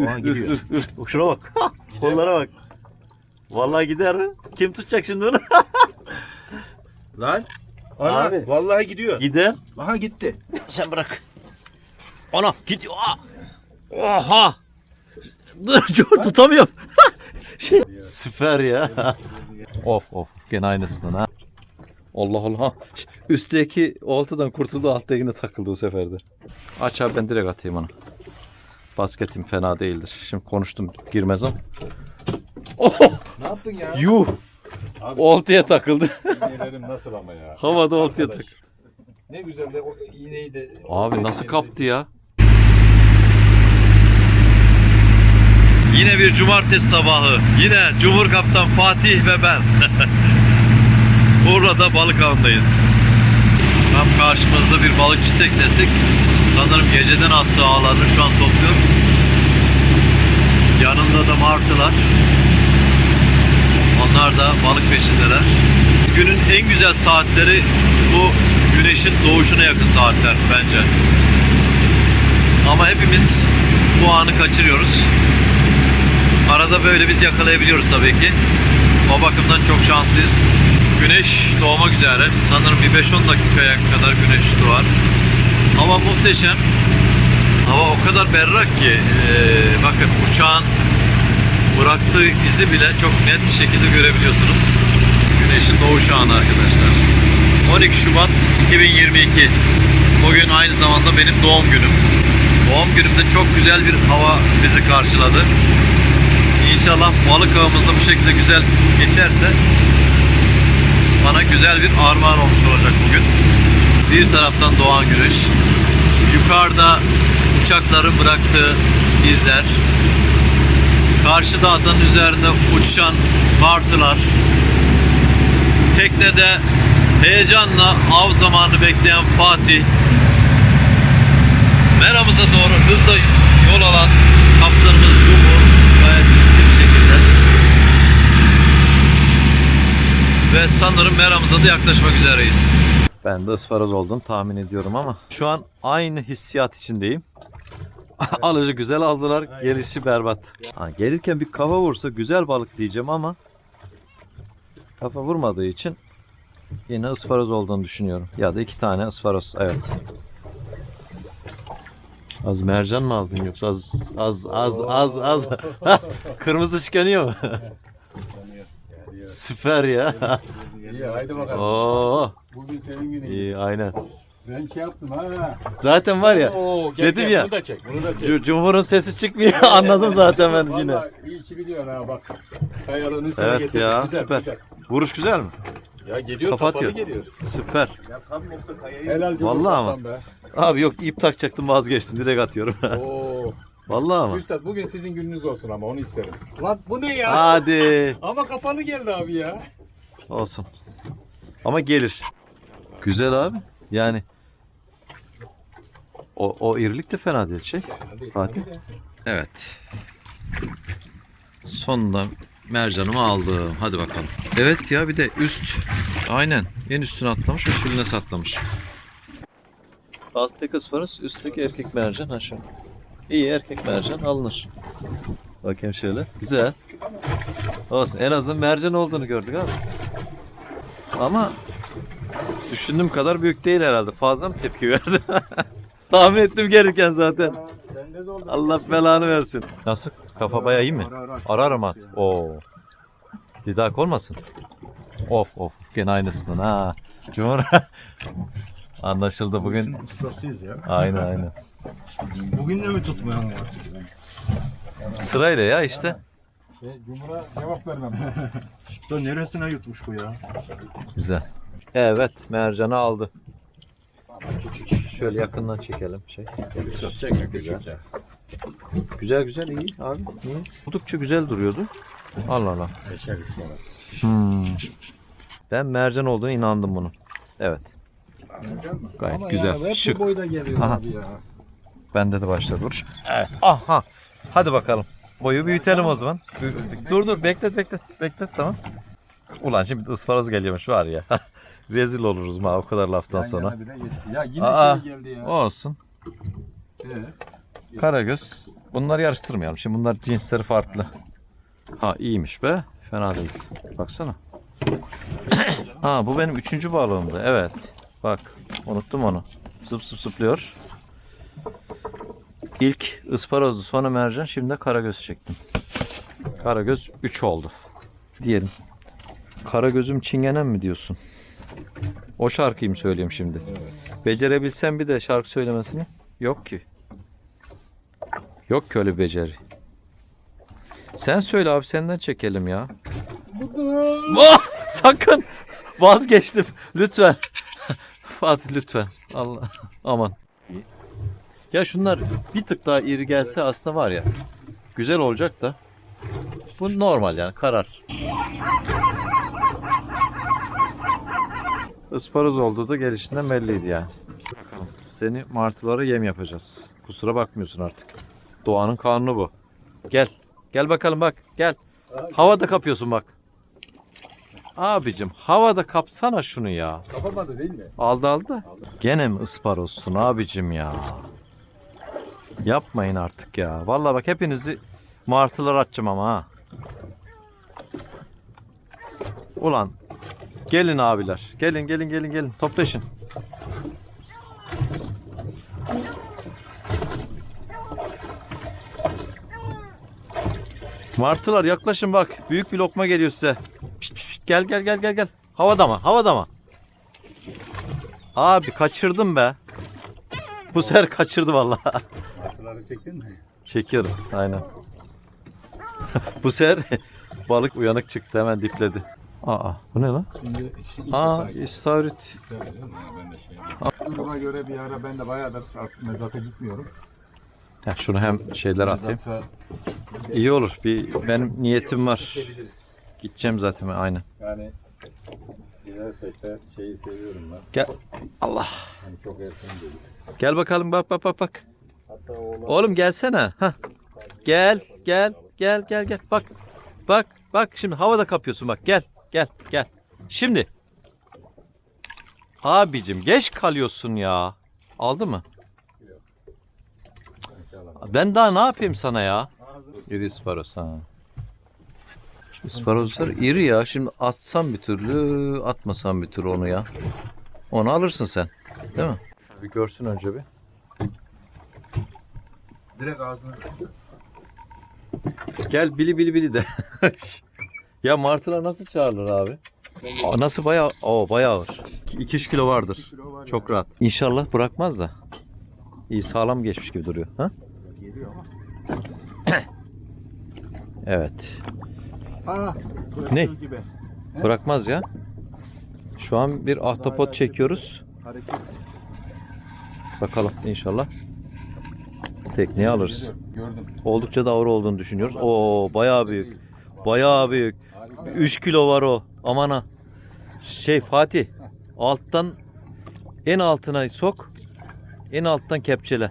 Aa, gidiyor. Şuna bak. Kollara bak. Vallahi gider. Kim tutacak şimdi onu? Lan. Ana, Abi. Vallahi gidiyor. gider. Aha gitti. Sen bırak. Ana gidiyor. Aa! Oha. Dur dur tutamıyorum. şey, süper ya. of of gene aynısından ha. Allah Allah. Üstteki oltadan kurtuldu alttakine takıldı bu sefer de. Aç abi ben direkt atayım onu. Basketim fena değildir. Şimdi konuştum girmez ama. Oh, Ne yaptın ya? yuh. Abi- Oltaya takıldı. İğnelerim nasıl ama ya? Havada oltaya Arkadaş, takıldı. Ne güzel de o iğneyi de... Abi nasıl kaptı ya? Yine bir cumartesi sabahı. Yine Cumhur Kaptan Fatih ve ben. Urla'da balık avındayız. Tam karşımızda bir balıkçı teknesi. Sanırım geceden attığı ağlarını şu an topluyor. Yanında da martılar. Onlar da balık peşindeler. Günün en güzel saatleri bu güneşin doğuşuna yakın saatler bence. Ama hepimiz bu anı kaçırıyoruz. Arada böyle biz yakalayabiliyoruz tabii ki. O bakımdan çok şanslıyız. Güneş doğmak üzere. Sanırım bir 5-10 dakikaya kadar güneş doğar. Hava muhteşem. Hava o kadar berrak ki eee, bakın uçağın bıraktığı izi bile çok net bir şekilde görebiliyorsunuz. Güneşin doğuş anı arkadaşlar. 12 Şubat 2022. Bugün aynı zamanda benim doğum günüm. Doğum günümde çok güzel bir hava bizi karşıladı. İnşallah balık avımız da bu şekilde güzel geçerse bana güzel bir armağan olmuş olacak bugün. Bir taraftan doğan güneş, yukarıda uçakların bıraktığı izler, karşı dağdan üzerinde uçuşan martılar, teknede heyecanla av zamanı bekleyen Fatih, meramıza doğru hızla yol alan kaptanımız Cumhur gayet ciddi bir şekilde. Ve sanırım meramıza da yaklaşmak üzereyiz. Ben de ısparoz oldum tahmin ediyorum ama şu an aynı hissiyat içindeyim. Alıcı güzel aldılar, gelişi berbat. Ha, gelirken bir kafa vursa güzel balık diyeceğim ama kafa vurmadığı için yine ısparoz olduğunu düşünüyorum. Ya da iki tane ısparoz, evet. Az mercan mı aldın yoksa az az az az az kırmızı çıkanıyor mu? Süper ya. İyi haydi bakalım. Oo, Bugün senin günün. iyi aynen. Ben şey yaptım ha. Zaten var ya Oo, gel, dedim gel, ya. Bunu da çek. Bunu da çek. Cu- Cumhur'un sesi çıkmıyor. Anladım zaten ben yine. Vallahi iyi işi biliyor ha bak. Kayalığın üstüne Evet getirdik. ya, güzel, süper. Güzel. Vuruş güzel mi? Ya geliyor Kafa kapalı atıyor. geliyor. Süper. Ya tam nokta kayayı. Helal Vallahi ama. Be. Abi yok ip takacaktım vazgeçtim. Direkt atıyorum. Oo. Vallahi ama. Üstad bugün sizin gününüz olsun ama onu isterim. Lan bu ne ya? Hadi. Ama kapalı geldi abi ya. Olsun. Ama gelir. Güzel abi. Yani o, o irilik de fena değil şey. Fatih. Evet. Sonunda mercanımı aldım. Hadi bakalım. Evet ya bir de üst. Aynen. En üstüne atlamış ve sülüne satlamış. Alttaki ısparoz, üstteki erkek mercan aşağı. İyi erkek mercan alınır. Bakayım şöyle. Güzel. Olsun. En azından mercan olduğunu gördük abi. Ama düşündüğüm kadar büyük değil herhalde. Fazla mı tepki verdi? Tahmin ettim gelirken zaten. Aa, Bende de oldu. Allah belanı versin. Nasıl? Kafa bayağı iyi mi? Ara, ara. Ararım ha. Oo. Didak olmasın. Of of. Gene aynısından ha. Cumhur. Anlaşıldı bugün. Ustasıyız ya. Aynen aynen. Bugün de mi tutmayan var? Sırayla ya işte. Şey, Cumhur'a cevap vermem. Usta neresine yutmuş bu ya? Güzel. Evet mercanı aldı. Şöyle yakından çekelim. Şey. Çek küçük ya. Güzel güzel iyi abi. İyi. Oldukça güzel duruyordu. Allah Allah. Eşer ısmarası. Hmm. Ben mercan olduğuna inandım bunun. Evet. Gayet Ama güzel. ya hep Şık. bu boyda geliyor Aha. abi ya. Bende de başladı vuruş. Evet. Aha. Hadi bakalım. Boyu büyütelim o zaman. Dur dur beklet beklet beklet tamam. Ulan şimdi ısparoz geliyormuş var ya. Rezil oluruz ma o kadar laftan Yan sonra. yana bile yet- Ya yine Aa. şey geldi ya. Olsun. Ee, Karagöz bunları yarıştırmayalım. Şimdi bunlar cinsleri farklı. Ha iyiymiş be. Fena değil. Baksana. ha bu benim üçüncü balığımdı. Evet. Bak unuttum onu. Zıp zıp zıplıyor. İlk ısparozlu sonra mercan şimdi de karagöz çektim. Karagöz 3 oldu. Diyelim. Karagözüm çingenem mi diyorsun? O şarkıyı mı söyleyeyim şimdi? Becerebilsem bir de şarkı söylemesini yok ki. Yok ki öyle bir beceri. Sen söyle abi senden çekelim ya. Sakın vazgeçtim. Lütfen. Fatih lütfen. Allah aman. Ya şunlar bir tık daha iri gelse aslında var ya. Güzel olacak da. Bu normal yani karar. Isparoz olduğu da gelişinden belliydi yani. Bakalım. Seni martılara yem yapacağız. Kusura bakmıyorsun artık. Doğanın kanunu bu. Gel. Gel bakalım bak. Gel. Havada kapıyorsun bak. Abicim havada kapsana şunu ya. Kapamadı değil mi? Aldı aldı. Gene mi ısparozsun abicim ya? Yapmayın artık ya. Vallahi bak hepinizi martılar atacağım ama ha. Ulan gelin abiler. Gelin gelin gelin gelin toplaşın. Martılar yaklaşın bak. Büyük bir lokma geliyor size. Pişt, pişt. Gel gel gel gel gel. Havada mı? Havada mı? Abi kaçırdım be. Bu sefer kaçırdı vallahi. Martıları çektin mi? Çekiyorum aynen. Bu sefer balık uyanık çıktı hemen dipledi. Aa bu ne lan? Şimdi ilk Aa istavrit. istemedim ya, ben de şey Duruma göre bir ara ben de bayağıdır artık mezata gitmiyorum. Ya şunu hem şeyler atayım. Mezatsa İyi olur. Bir benim niyetim var. çekebiliriz. Gideceğim zaten aynen. Yani gidersek de şeyi seviyorum ben. Gel. Allah. Hani çok erken değil. Gel bakalım bak bak bak bak. Oğlum gelsene. Hah. Gel gel gel gel gel. Bak. Bak bak şimdi havada kapıyorsun bak. Gel gel gel. Şimdi. Abicim geç kalıyorsun ya. Aldı mı? Ben daha ne yapayım sana ya? İri isparoz ha. İsparozlar iri ya. Şimdi atsam bir türlü, atmasam bir türlü onu ya. Onu alırsın sen. Değil mi? Bir görsün önce bir. Direkt ağzına. Gel bili bili bili de. ya martılar nasıl çağırılır abi? Aa, nasıl bayağı, o bayağı ağır. 2-3 kilo vardır. Kilo var Çok rahat. İnşallah bırakmaz da. İyi sağlam geçmiş gibi duruyor. Ha? Geliyor ama. Evet. Ha. Ne? Gibi. Bırakmaz ya. Şu an bir ahtapot çekiyoruz. Hareket. Bakalım inşallah. Tekneye alırız. Gördüm. Oldukça da ağır olduğunu düşünüyoruz. Oo bayağı büyük. Bayağı büyük. Harika. 3 kilo var o. Aman ha. Şey Fatih. Alttan en altına sok. En alttan kepçele.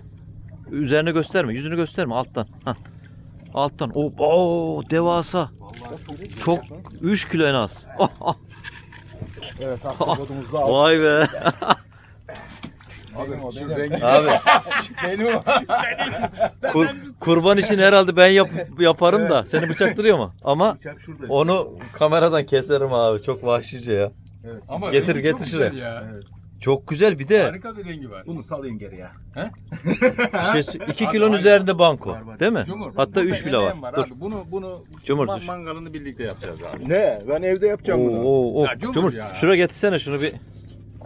Üzerine gösterme. Yüzünü gösterme alttan. Hah. Alttan. O oo, devasa. Çok 3 kilo en az. Evet ahtapotumuzu da aldık. Vay be. Abi o, benim. rengi Abi benim o. kur- kurban için herhalde ben yap- yaparım da seni bıçaktırıyor mu? Ama Bıçak şurada. onu kameradan keserim abi. Çok vahşice ya. Ama Getir, getir çok şuraya. güzel Ya. Evet. Çok güzel bir de Harika bir rengi var. Bunu salayım geri ya. 2 kilonun üzerinde banko. Var, var. Değil mi? Cumhur. Hatta burada 3 kilo var. emeğim Dur. Abi. Bunu bunu Cumhur, ma- dur. mangalını birlikte yapacağız abi. Ne? Ben evde yapacağım Oo, bunu. oo, oo. Ya Cumhur Cumhur, ya. şuraya getirsene şunu bir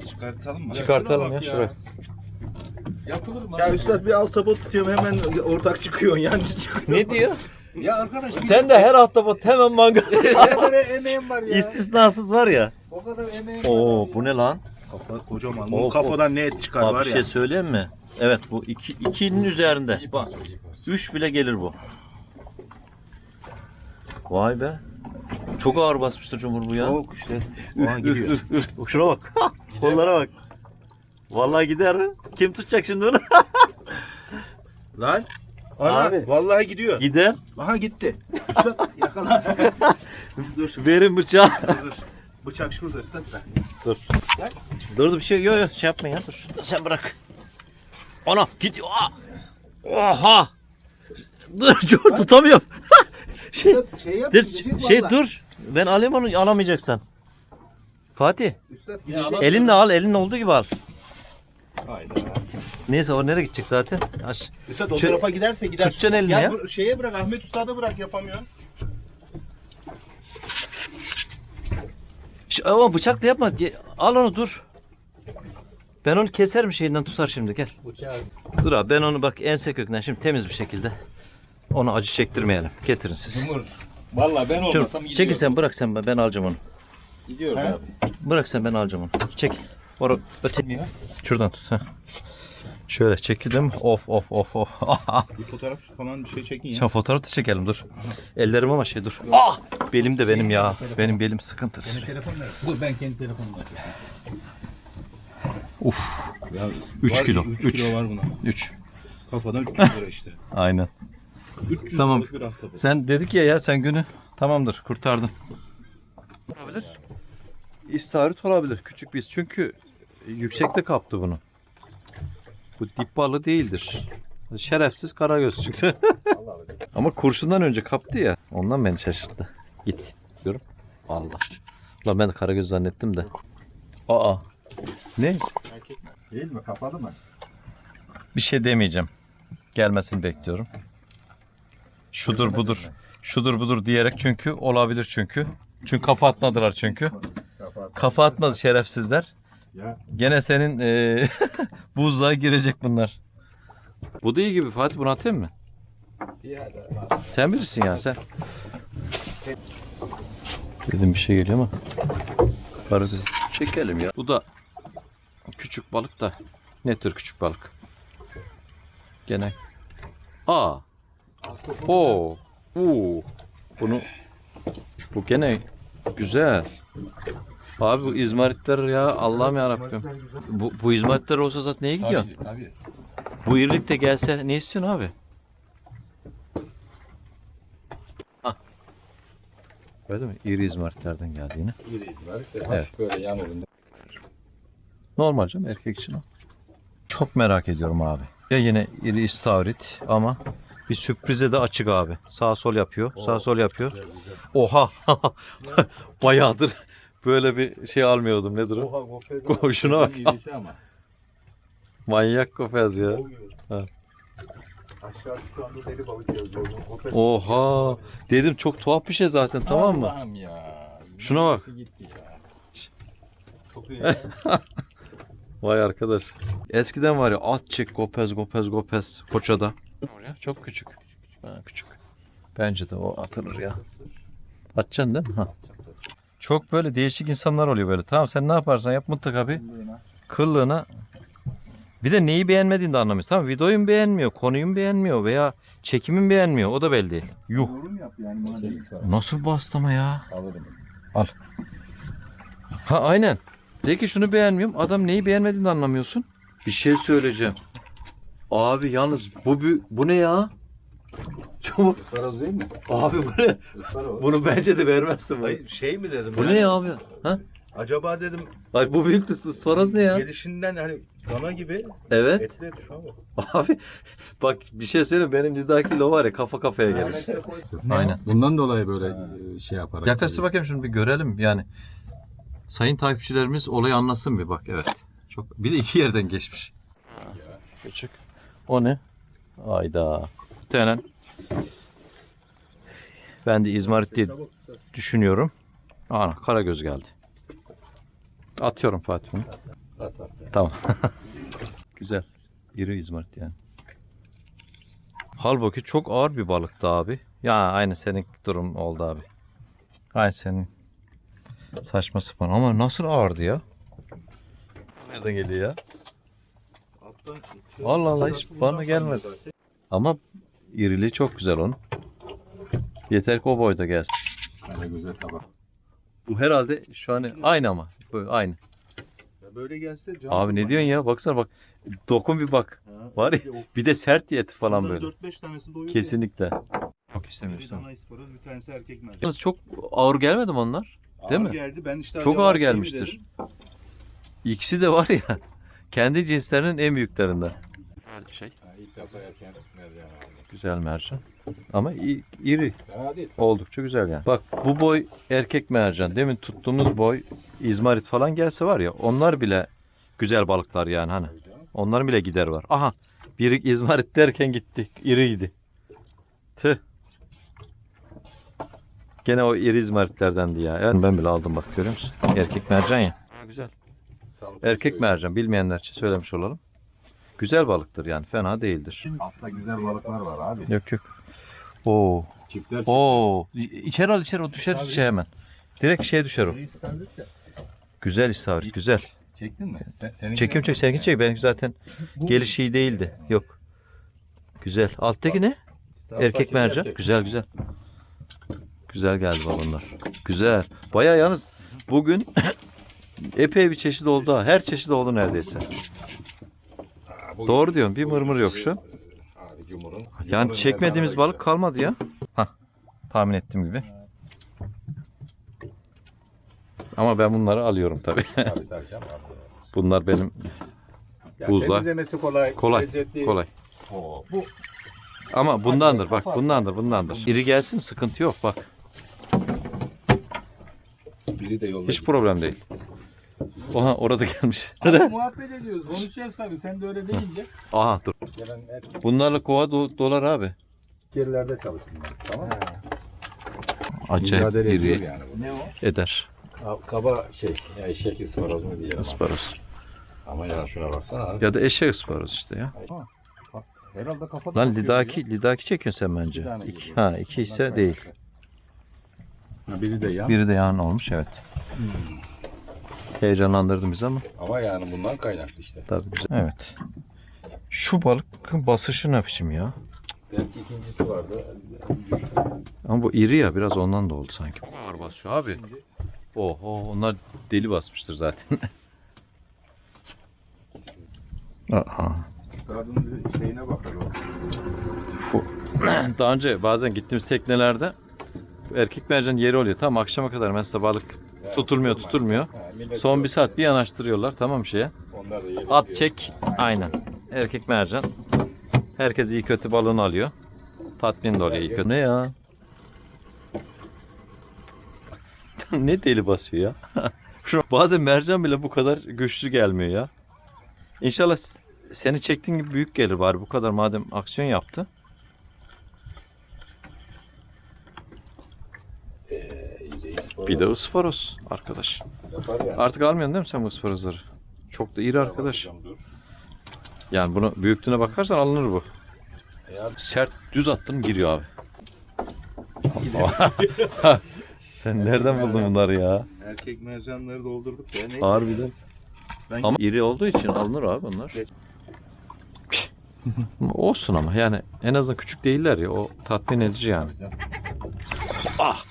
Çıkartalım mı? Ya çıkartalım ya, ya. şuraya. Yapılır mı? Ya üstad bir ahtapot tutuyorum hemen ortak çıkıyorsun yancı çıkıyor. Ne diyor? Ya arkadaş. Sen de her hafta hemen mangal. kadar emeğim var ya. İstisnasız var ya. O kadar emeğim var. Oo bu ne lan? Kafa kocaman. Bunun kafadan ne et çıkar Abi var bir ya. şey söyleyeyim mi? Evet bu iki, ikinin üzerinde. İyi Bak pas, iyi pas. 3 bile gelir bu. Vay be. Çok ağır basmıştır Cumhur bu ya. Çok işte. Üf, üf, gidiyor. üf, üf. Şuna bak. Kollara bak. Vallahi gider. Kim tutacak şimdi onu? Lan. Ana, Abi. Vallahi gidiyor. gider. Aha gitti. Üstad yakala. dur Verin bıçağı. dur. Bıçak şurada üstad da. Dur. Gel. Dur dur bir şey yok yok şey yapma ya dur. Sen bırak. Ana gidiyor. Oha. dur dur tutamıyorum. şey, Üstad şey yap. dur, gidecek şey vallahi. dur. Ben alayım onu alamayacaksan. Fatih Üstad gidecek. elinle al elinle olduğu gibi al. Hayda. Neyse o nereye gidecek zaten? Aç. Üstad o Şu- tarafa giderse gider. Tutacaksın eline ya. bu- Şeye bırak Ahmet Ustad'a bırak yapamıyorsun. Ş- Ama bıçakla yapma. Ge- Al onu dur. Ben onu keserim şeyinden tutar şimdi gel. Bıçağı Dur abi ben onu bak ense kökünden şimdi temiz bir şekilde. Onu acı çektirmeyelim. Getirin siz. Cumhur. Valla ben olmasam çekil gidiyorum. sen bırak sen ben ben alacağım onu. Gidiyorum He? abi. Bırak sen ben alacağım onu. Çekil. Or öte. Şuradan tut. Ha. Şöyle çekildim. Of of of of. Bir fotoğraf falan bir şey çekin ya. Şimdi fotoğraf da çekelim dur. Ellerim ama şey dur. Ah! Belim de benim ya. Benim belim sıkıntı. Senin telefon nerede? Dur ben kendi telefonumla çekeyim. Uf. Ya, 3 var, kilo. 3 3. kilo var buna. 3. Kafadan 300 lira işte. Aynen. 300 Tamam. Sen dedik ya ya sen günü tamamdır kurtardın. Olabilir. İstavrit olabilir küçük biz çünkü yüksekte kaptı bunu. Bu dip balığı değildir. Şerefsiz karagöz çıktı. Ama kurşundan önce kaptı ya. Ondan beni şaşırttı. Git diyorum. Allah. Ulan ben karagöz zannettim de. Aa. Ne? Erkek mi? Değil mi? Kapalı mı? Bir şey demeyeceğim. Gelmesini bekliyorum. Şudur budur. Şudur budur diyerek çünkü olabilir çünkü. Çünkü kafa atmadılar çünkü. Kafa atmadı şerefsizler. Ya Gene senin eee buzluğa girecek bunlar. Bu da iyi gibi Fatih bunu atayım mı? Sen bilirsin ya sen. Dedim bir şey geliyor ama. Karagöz. Çekelim ya. Bu da küçük balık da. Ne tür küçük balık? Gene. Aa. Oo. Oo. Bunu bu gene güzel. Abi bu izmaritler ya Allah'ım ya Rabbim. Bu, bu izmaritler olsa zaten neye gidiyor? Tabii, tabii. Bu irilik de gelse ne istiyorsun abi? Hah. Öyle mi? İri izmaritlerden geldi yine. İriyiz var. İşte Evet. böyle yanlarında. Normal canım erkek için o. Çok merak ediyorum abi. Ya yine iri istavrit ama bir sürprize de açık abi. Sağ sol yapıyor. Sağ Oo. sol yapıyor. Güzel güzel. Oha. Bayağıdır böyle bir şey almıyordum. Nedir o? Oha gofez. Ko- Şuna bak. Manyak kofez ya. Ha. Aşağısı şu anda deli balık yazıyor. Oha. Dedim çok tuhaf bir şey zaten tamam mı? Allah'ım ya. Şuna bak. İrisi gitti ya. Çok iyi. ya. Vay arkadaş. Eskiden var ya at çek gopez gopez gopez Foça'da. Çok küçük. Ha, küçük. Bence de o atılır ya. Atacaksın değil mi? Ha. Çok böyle değişik insanlar oluyor böyle. Tamam sen ne yaparsan yap mutlaka bir kıllığına bir de neyi beğenmediğini de anlamıyorsun. Tamam videoyu mu beğenmiyor, konuyu mu beğenmiyor veya çekimi mi beğenmiyor o da belli değil. Yuh. Yorum yap yani. madem. Var. Nasıl bastama ya? Alırım. Ha aynen. De ki şunu beğenmiyorum. Adam neyi beğenmediğini de anlamıyorsun. Bir şey söyleyeceğim. Abi yalnız bu bu, bu ne ya? Çok Isparoz değil mi? abi bu ne? Isparoz. Bunu bence de vermezsin. Hayır şey mi dedim? Bu yani? ne ya abi? Ha? Acaba dedim Ay bu büyük ısparoz ne ya? gelişinden hani dana gibi Evet. etli et şu an. Abi bak bir şey söyleyeyim benim lidaki kilo var ya kafa kafaya gelir. Aynen. Bundan dolayı böyle e, şey yaparak. Yaklaştır bakayım şunu bir görelim yani. Sayın takipçilerimiz olayı anlasın bir bak evet. Çok bir de iki yerden geçmiş. Küçük. O ne? Ayda. Muhtemelen ben de İzmarit diye Sabah usta. düşünüyorum. Ana karagöz geldi. Atıyorum Fatih bunu. At, at. Tamam. Güzel. İri İzmarit yani. Halbuki çok ağır bir balıktı abi. Ya aynı senin durum oldu abi. Aynı senin. Saçma sapan ama nasıl ağırdı ya? Nereden geliyor ya? Allah Allah, hiç bana gelmedi. Ama iriliği çok güzel onun. Yeter ki o boyda gelsin. Böyle güzel tabak. Bu herhalde şu an aynı ama. Böyle aynı. Ya böyle gelse can Abi ne diyorsun ya? Baksana bak. Dokun bir bak. Ha, Var ya, bir de Bir sert eti falan böyle. 4-5 tanesi doyuyor. Kesinlikle. Çok Bir istemiyorsun. dana isporoz bir tanesi erkek mercan. Yalnız çok ağır gelmedi mi onlar? Değil Ağır mi? geldi. Ben işte Çok ağır şey mi gelmiştir. dedim? İkisi de var ya. Kendi cinslerinin en büyüklerinden. Şey. Ha, ilk defa erken mercan aldım. Güzel mercan. Ama i- iri. Fena değil. Oldukça güzel yani. Bak bu boy erkek mercan. Demin tuttuğumuz boy izmarit falan gelse var ya onlar bile güzel balıklar yani hani. Onların bile gider var. Aha biri izmarit derken gitti. İriydi. Tüh. Gene o iri izmaritlerdendi ya. Yani ben bile aldım bak görüyor musun? Erkek mercan ya. Erkek mercan bilmeyenler için söylemiş olalım. Güzel balıktır yani fena değildir. Altta güzel balıklar var abi. Yok yok. Oo. Çiftler Oo. İçeri al içeri o düşer şey hemen. Direkt şeye düşer o. Güzel istavrit güzel. Çektin mi? Sen, seninki Çekim çek seninki çek. Benimki zaten geliş iyi değildi. Yok. Güzel. Alttaki ne? Erkek mercan. Güzel güzel. Güzel geldi balonlar. Güzel. Baya yalnız bugün epey bir çeşit oldu ha. Her çeşit oldu neredeyse. Bu- Doğru diyorsun. Bir bu mırmır yok şu. Abi cumhurun. Yani Cumhurun çekmediğimiz mezarına balık kalmadı ya. Hah. Tahmin ettiğim gibi. Ama ben bunları alıyorum tabii. Tabii tabii canım. Bunlar benim Ya Buzlar. Temizlemesi kolay. kolay. Lezzetli. Kolay. Oo, bu Ama bundandır bak bundandır bundandır. İri gelsin sıkıntı yok bak. biri de yolda. Hiç problem değil. Oha orada gelmiş. Ama muhabbet ediyoruz. Konuşacağız tabii. Sen de öyle deyince. Aha dur. Gelen her Bunlarla kova do- dolar abi. yerlerde çalıştım ben. Tamam mı? Acayip Mücadele ediyor iri yani. bu. Ne o? eder. Kaba şey. Ya eşek ısparoz mu diyelim. Isparoz. Ama ya şuna baksana. abi. Ya da eşek ısparoz işte ya. Herhalde kafada Lan lidaki ya. lidaki çekiyorsun sen İki bence. tane İki, geliyor. ha iki ise değil. Ha, biri de yan. Biri de yan olmuş evet. Heyecanlandırdın bizi ama Ama yani bundan kaynaklı işte. tabii güzel. Evet. Şu balıkın basışı ne biçim ya? Belki ikincisi vardı. Ama bu iri ya biraz ondan da oldu sanki. Ağır basıyor abi. Oho onlar deli basmıştır zaten. Aha. Kadın şeyine bakar o. Daha önce bazen gittiğimiz teknelerde erkek mercan yeri oluyor. Tam akşama kadar mesela balık Tutulmuyor, tutulmuyor. Son bir saat bir yanaştırıyorlar tamam şeye. Onlar da yeri At çek aynen. Erkek mercan. Herkes iyi kötü balığını alıyor. Tatmin de oluyor iyi kötü. Ne ya? ne deli basıyor ya. Şu bazen mercan bile bu kadar güçlü gelmiyor ya. İnşallah seni çektiğin gibi büyük gelir bari bu kadar madem aksiyon yaptı. Bir de ısparoz arkadaş. yapar. Artık almıyorsun değil mi sen bu ısparozları? Çok da iri arkadaş. Yani bunu büyüklüğüne bakarsan alınır bu. Sert düz attın giriyor abi. Sen nereden buldun bunları ya? Erkek mercanları doldurduk ya. Neyse. Harbiden. Ben Ama iri olduğu için alınır abi bunlar. Olsun ama yani en azından küçük değiller ya o tatmin edici yani. Ah!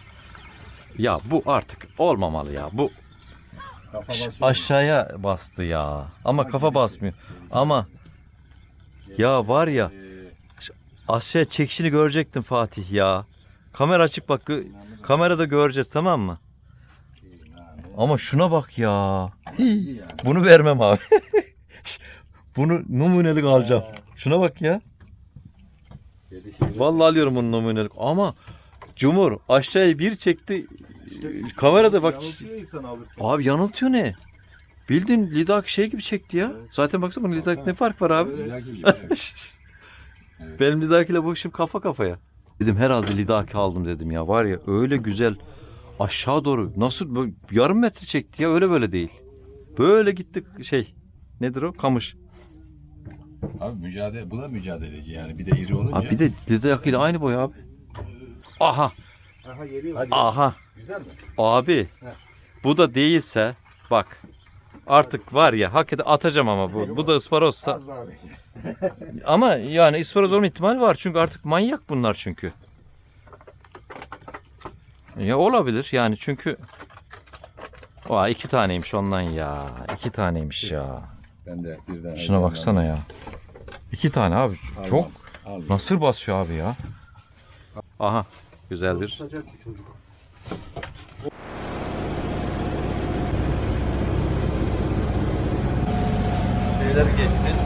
Ya bu artık olmamalı ya. Bu kafa basıyor. aşağıya bastı ya. Ama kafa basmıyor. Ama ya var ya aşağıya çekişini görecektin Fatih ya. Kamera açık bak. gö- Kamerada göreceğiz tamam mı? Ama şuna bak ya. Bunu vermem abi. Bunu numunelik alacağım. Şuna bak ya. Vallahi alıyorum bunu numunelik. Ama Cumhur aşağıya bir çekti. Kamerada bak. Yanıltıyor insan alırken. Abi yanıltıyor ne? Bildiğin Lidak şey gibi çekti ya. Evet. Zaten baksana bunun Lidak ne fark var abi? Evet. Evet. Benim Lidaki ile bu işim kafa kafaya. Dedim herhalde Lidaki aldım dedim ya. Var ya öyle güzel aşağı doğru nasıl böyle yarım metre çekti ya öyle böyle değil. Böyle gittik şey nedir o kamış. Abi mücadele, bu da mücadeleci yani. Bir de iri olunca. Abi bir de Lidaki ile aynı boy abi. Aha Aha geliyor. Hadi. aha Güzel mi? abi Heh. bu da değilse bak artık var ya hakikaten atacağım ama bu. Bu da ısparozsa. Ama yani isparoz olma ihtimali var çünkü artık manyak bunlar çünkü. Ya olabilir yani çünkü Aa iki taneymiş ondan ya. iki taneymiş ya. Ben de birden. Şuna baksana ya. İki tane abi. Çok nasıl basıyor abi ya. Aha Güzel bir Şeyler geçsin.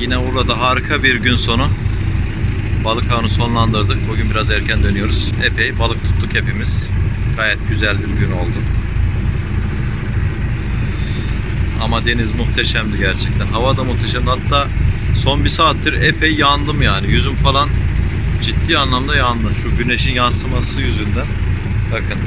Yine Urla'da harika bir gün sonu. Balık avını sonlandırdık. Bugün biraz erken dönüyoruz. Epey balık tuttuk hepimiz. Gayet güzel bir gün oldu. Ama deniz muhteşemdi gerçekten. Hava da muhteşemdi. Hatta son bir saattir epey yandım yani. Yüzüm falan ciddi anlamda yandı. Şu güneşin yansıması yüzünden. Bakın